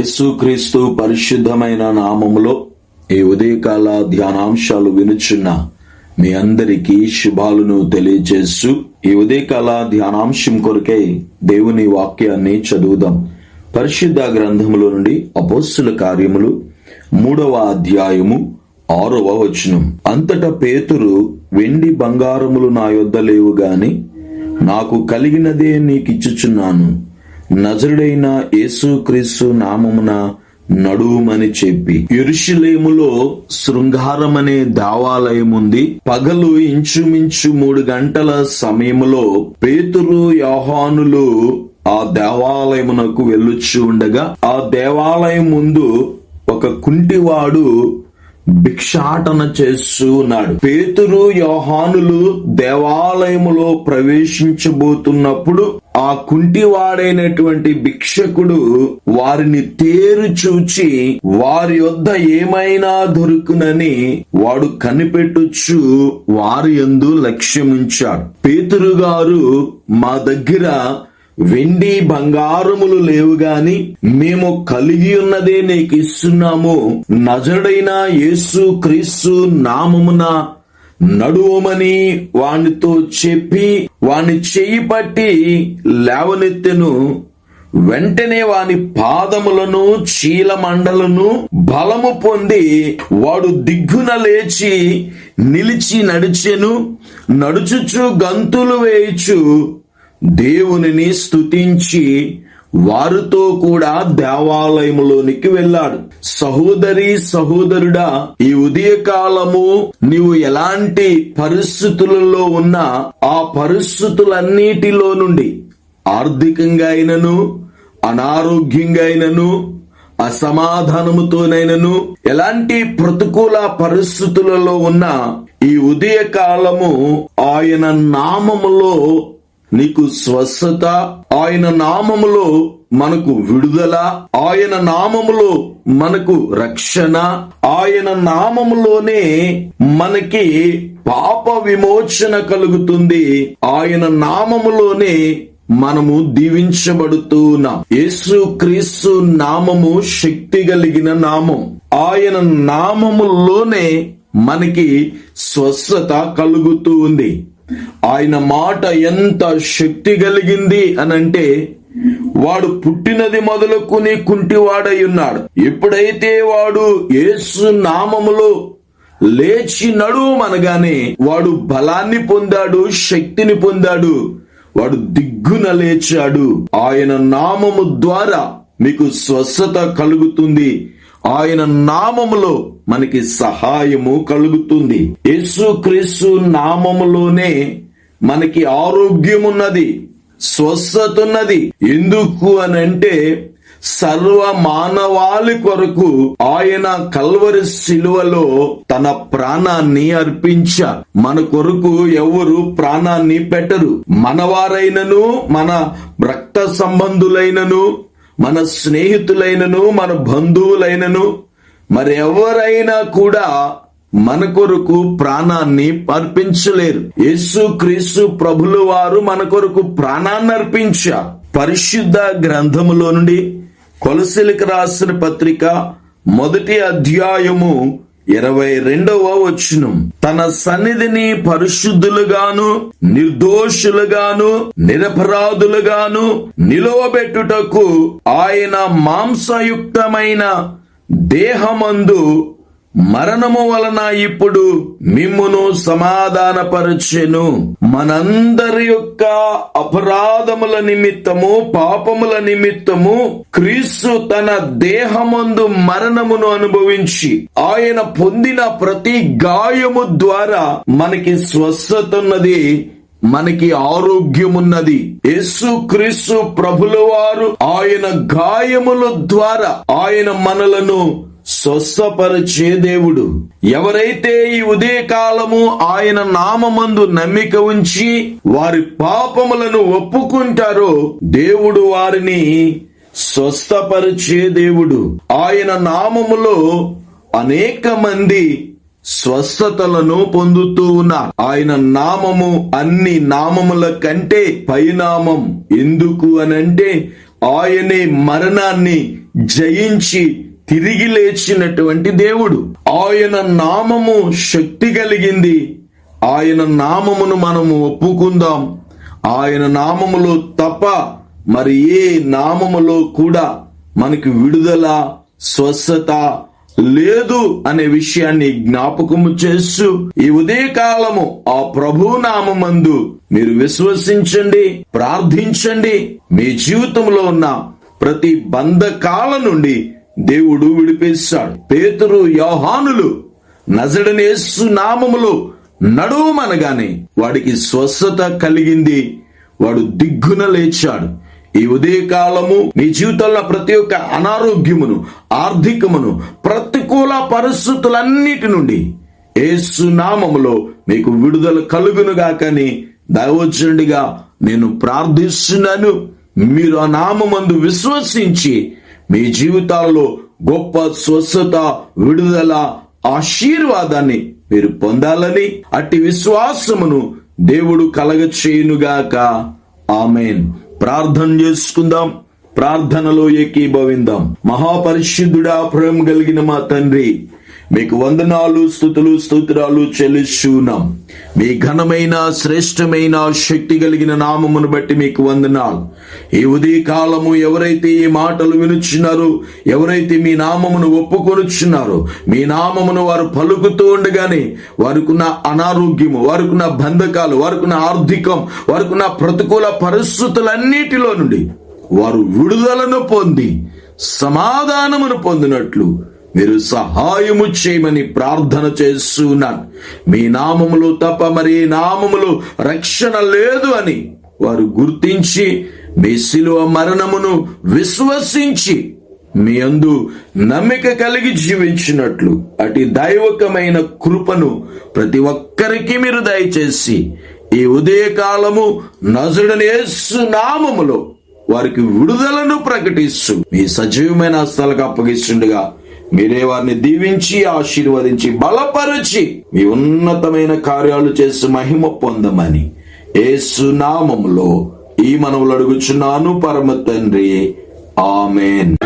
యేసుక్రీస్తు పరిశుద్ధమైన నామములో ఈ ఉదయకాల ధ్యానాంశాలు వినుచున్న మీ అందరికీ శుభాలను తెలియజేస్తూ ఈ ఉదయకాల ధ్యానాంశం కొరకై దేవుని వాక్యాన్ని చదువుదాం. పరిశుద్ధ గ్రంథములో నుండి అపోస్సుల కార్యములు మూడవ అధ్యాయము ఆరవ వచనం. అంతటా పేతురు వెండి బంగారములు నా యొద్ద లేవు గాని నాకు కలిగినదే నీకిచ్చుచున్నాను. నజరుడైన యేసుక్రీస్తు నామమున నడువుమని చెప్పి. ఎరుషులేములో శృంగారమనే దేవాలయం ఉంది పగలు ఇంచుమించు మూడు గంటల సమయములో పేతురు యోహానులు ఆ దేవాలయమునకు వెళ్ళొచ్చు ఉండగా ఆ దేవాలయం ముందు ఒక కుంటివాడు భిక్షాటన చేస్తూ ఉన్నాడు. పేతురు యోహానులు దేవాలయములో ప్రవేశించబోతున్నప్పుడు ఆ కుంటివాడైనటువంటి భిక్షకుడు వారిని తేరు చూచి వారి యొద్ద ఏమైనా దొరుకునని వాడు కనిపెట్టుచు వారి ఎందు లక్ష్యముంచాడు. పేతురు గారు మా దగ్గర వెండి బంగారములు లేవు గాని మేము కలిగి ఉన్నదే నీకు ఇస్తున్నాము. నజడైన యేసు క్రీస్తు నామమున నడువమని వానితో చెప్పి వాని చెయ్యి పట్టి లేవనెత్తెను. వెంటనే వాని పాదములను చీలమండలను బలము పొంది వాడు దిగ్గున లేచి నిలిచి నడిచెను. నడుచుచు గంతులు వేయుచు దేవునిని స్తుతించి వారితో కూడా దేవాలయములోనికి వెళ్ళాడు. సహోదరి సహోదరుడా ఈ ఉదయకాలము నీవు ఎలాంటి పరిస్థితులలో ఉన్నా ఆ పరిస్థితులన్నిటిలో నుండి ఆర్థికంగా అయినను అనారోగ్యంగా అయినను అసమాధానముతోనైనను ఎలాంటి ప్రతికూల పరిస్థితులలో ఉన్న ఈ ఉదయకాలము ఆయన నామములో నీకు స్వస్థత ఆయన నామములో మనకు విడుదల ఆయన నామములో మనకు రక్షణ ఆయన నామములోనే మనకి పాప విమోచన కలుగుతుంది. ఆయన నామములోనే మనము దీవించబడుతూ ఉన్నాం యేసు క్రీస్తు నామము శక్తి కలిగిన నామం. ఆయన నామములోనే మనకి స్వస్థత కలుగుతూ ఉంది ఆయన మాట ఎంత శక్తి కలిగింది అని అంటే వాడు పుట్టినది మొదలుకుని కుంటివాడై ఉన్నాడు. ఎప్పుడైతే వాడు యేసు నామములో లేచి నడుమనగానే వాడు బలాన్ని పొందాడు శక్తిని పొందాడు వాడు దిగ్గున లేచాడు. ఆయన నామము ద్వారా మీకు స్వస్థత కలుగుతుంది. ఆయన నామములో మనకి సహాయము కలుగుతుంది. యేసుక్రీస్తు నామములోనే మనకి ఆరోగ్యం ఉన్నది స్వస్థత ఉన్నది ఎందుకు అని అంటే సర్వ మానవాళి కొరకు ఆయన కల్వరి శిలువలో తన ప్రాణాన్ని అర్పించ మన కొరకు ఎవరు ప్రాణాన్ని పెట్టరు. మనవారైనను మన రక్త సంబంధులైనను మన స్నేహితులైనను మన బంధువులైనను మరి ఎవరైనా కూడా మన కొరకు ప్రాణాన్ని అర్పించలేరు. యేసు క్రీస్తు ప్రభుల వారు మన కొరకు ప్రాణాన్ని అర్పించారు పరిశుద్ధ గ్రంథములో నుండి కొలసిలికి రాసిన పత్రిక మొదటి అధ్యాయము ఇరవై రెండవ వచనం. తన సన్నిధిని పరిశుద్ధులుగాను నిర్దోషులుగాను నిరపరాధులుగాను నిలవబెట్టుటకు ఆయన మాంసయుక్తమైన దేహమందు మరణము వలన ఇప్పుడు మిమ్మును సమాధానపరచెను. మనందరి యొక్క అపరాధముల నిమిత్తము పాపముల నిమిత్తము క్రీస్తు తన దేహమందు మరణమును అనుభవించి ఆయన పొందిన ప్రతి గాయము ద్వారా మనకి స్వస్థత ఉన్నది మనకి ఆరోగ్యమున్నది. యేసు క్రీస్తు ప్రభుల వారు ఆయన గాయముల ద్వారా ఆయన మనలను స్వస్థపరిచే దేవుడు. ఎవరైతే ఈ ఉదయకాలము ఆయన నామమందు నమ్మిక ఉంచి వారి పాపములను ఒప్పుకుంటారో దేవుడు వారిని స్వస్థపరిచే దేవుడు. ఆయన నామములో అనేక మంది స్వస్థతలను పొందుతూ ఉన్నారు. ఆయన నామము అన్ని నామముల కంటే పైనామం. ఎందుకు అనంటే ఆయనే మరణాన్ని జయించి తిరిగి లేచినటువంటి దేవుడు. ఆయన నామము శక్తి కలిగింది. ఆయన నామమును మనము ఒప్పుకుందాం. ఆయన నామములో తప్ప మరి ఏ నామములో కూడా మనకి విడుదల స్వస్థత లేదు అనే విషయాన్ని జ్ఞాపకము చేస్తూ ఈ ఉదయకాలము ఆ ప్రభు నామందు మీరు విశ్వసించండి ప్రార్థించండి. మీ జీవితంలో ఉన్న ప్రతి బంధకాల నుండి దేవుడు విడిపిస్తాడు పేతురు యోహానులు నజడనేసు నామములో నడువమనగానే వాడికి స్వస్థత కలిగింది. వాడు దిగ్గున లేచాడు. ఈ ఉదయకాలము మీ జీవితంలో ప్రతి ఒక్క అనారోగ్యమును ఆర్థికమును ప్రతికూల పరిస్థితులన్నిటి నుండి ఏసు నామములో మీకు విడుదల కలుగునుగా కానీ దైవచనుడిగా నేను ప్రార్థిస్తున్నాను. మీరు ఆ నామందు విశ్వసించి మీ జీవితాల్లో గొప్ప స్వస్థత విడుదల ఆశీర్వాదాన్ని మీరు పొందాలని అట్టి విశ్వాసమును దేవుడు కలగ చేయునుగాక ఆమెన్. ప్రార్థన చేసుకుందాం. ప్రార్థనలో ఏకీభవిందాం. మహాపరిశుద్ధుడా ప్రేమ కలిగిన మా తండ్రి మీకు వందనాలు స్థుతులు స్తోత్రాలు చెల్లిస్తున్నాం మీ ఘనమైన శ్రేష్టమైన శక్తి కలిగిన నామమును బట్టి మీకు వందనాలు. ఈ ఉదయ కాలము ఎవరైతే ఈ మాటలు వినుచున్నారో ఎవరైతే మీ నామమును ఒప్పుకొనుచున్నారో మీ నామమును వారు పలుకుతూ ఉండగానే వారికున్న అనారోగ్యము వారికున్న బంధకాలు వారికున్న ఆర్థికం వారికున్న ప్రతికూల పరిస్థితులన్నిటిలో నుండి వారు విడుదలను పొంది సమాధానమును పొందినట్లు మీరు సహాయము చేయమని ప్రార్థన చేస్తున్నాను. మీ నామములు తప్ప మరి నామములు రక్షణ లేదు అని వారు గుర్తించి మీ శిలువ మరణమును విశ్వసించి మీ అందు నమ్మిక కలిగి జీవించినట్లు అటు దైవకమైన కృపను ప్రతి ఒక్కరికి మీరు దయచేసి ఈ ఉదయకాలము నజుడనేసు నామములో వారికి విడుదలను ప్రకటిస్తూ మీ సజీవమైన హస్తాలకు అప్పగిస్తుండగా మీరే వారిని దీవించి ఆశీర్వదించి బలపరిచి మీ ఉన్నతమైన కార్యాలు చేసి మహిమ పొందమని ఏ సునామంలో ఈ మనవులు అడుగుచున్నాను పరమ తండ్రి. ఆమెన్.